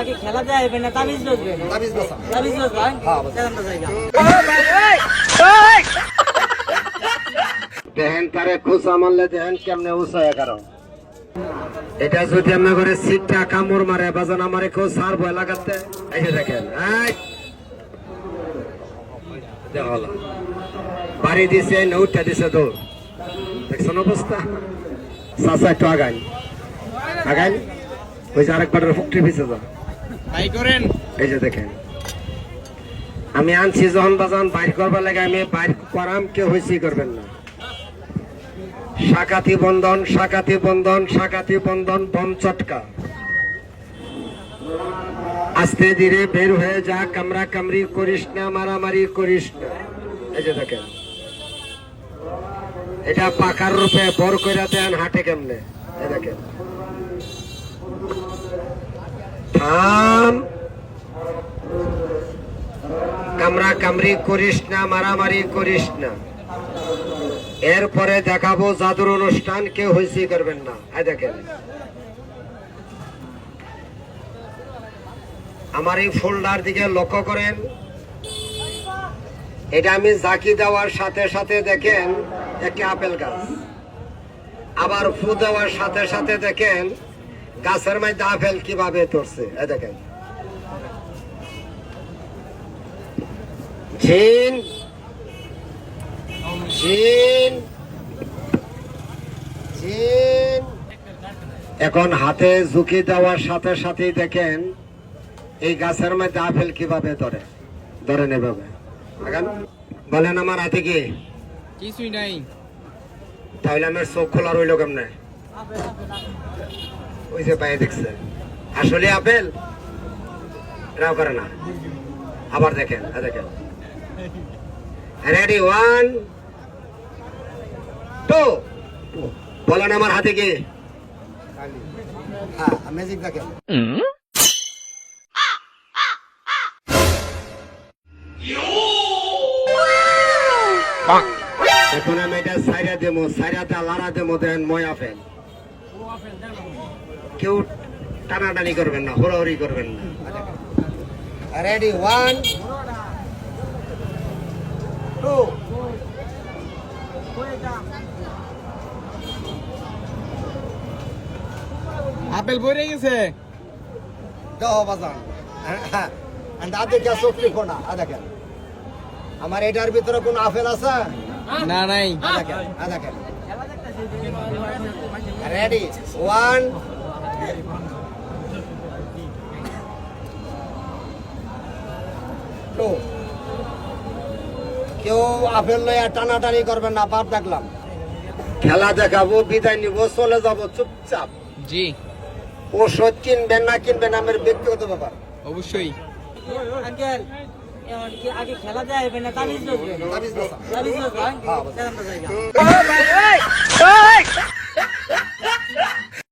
আগে খেলা দেয় হবে না? তাবিজ বসবে তাবিজ বসা তাবিজ বসবেন হ্যাঁ, বসা। দেখেন মারলে দেখেন কেমনে এটা যদি আমরা করে সিটটা কামড় মারে বাজান আমারে কেউ সার ভয় লাগাতে এই যে দেখেন বাড়ি দিছে নৌটা দিছে দৌড়। দেখছেন অবস্থা? চাচা একটু আগান। আগান? ওই যে আরেকবার যা তাই করেন। এই যে দেখেন। আমি আনছি যখন বাজান বাইর করবার লাগে আমি বাইর করাম হয়েছি করবেন না। শাকাতি বন্ধন শাকাতি বন্ধন শাকাতি বন্ধন বম চটকা। আস্তে ধীরে বের হয়ে যা কামরা কামড়ি করিস না মারামারি করিস না। এই যে দেখেন। এটা পাকার রূপে বর কইরা দেন হাটে কেমনে? এই দেখেন। থাম কামরা কামড়ি করিস না, মারামারি করিস না। এরপরে দেখাবো জাদুর অনুষ্ঠান, কেউ হইসি করবেন না। এই দেখেন। আমার এই ফোল্ডার দিকে লক্ষ্য করেন। এটা আমি জাকি দেওয়ার সাথে সাথে দেখেন, একটি আপেল গাছ। আবার ফু দেওয়ার সাথে সাথে দেখেন গাছের মধ্যে আপেল কীভাবে ধরছে? এই দেখেন। জিন। জিন। জিন। এখন হাতে ঝুঁকি দেওয়ার সাথে সাথেই দেখেন এই গাছের মধ্যে আপেল কীভাবে ধরে? ধরে নেবে বলেন আমার হাতে কি? কিছুই নাই। তাহলে আমার চোখ খোলা রইল কেমনে? ওই যে পায়ে দেখছে। আসলে আপেল? এরাও করে না। আবার দেখেন দেখেন। রেডি ওয়ান টু বলেন আমার হাতে কি? হ্যাঁ ম্যাজিক দেখেন। এখন আমি এটা সাইরা দেবো সাইরাতে লারা দেবো দেন মই আপেল। কেউ টানাটানি করবেন না হুড়াহুড়ি করবেন না। রেডি ওয়ান টু আপেল পড়ে গেছে। দাও বাজান। দাদে কে চোখলি কোনা আ দেখেন আমার এটার ভিতরে কোন আপেল আছে? না নাই। আ দেখেন আ দেখেন রেডি ওয়ান টু কেউ আপেল লইয়া টানাটানি করবেন না বাপ দেখলাম। খেলা দেখাবো বিদায় নিব চলে যাব চুপচাপ। জি। ওষুধ কিনবেন না কিনবেন আমার ব্যক্তিগত ব্যাপার। অবশ্যই। আঙ্কেল আগে খেলা দেয় হবে না? তাবিজ বসবে তাবিজ বসা। তাবিজ বসবেন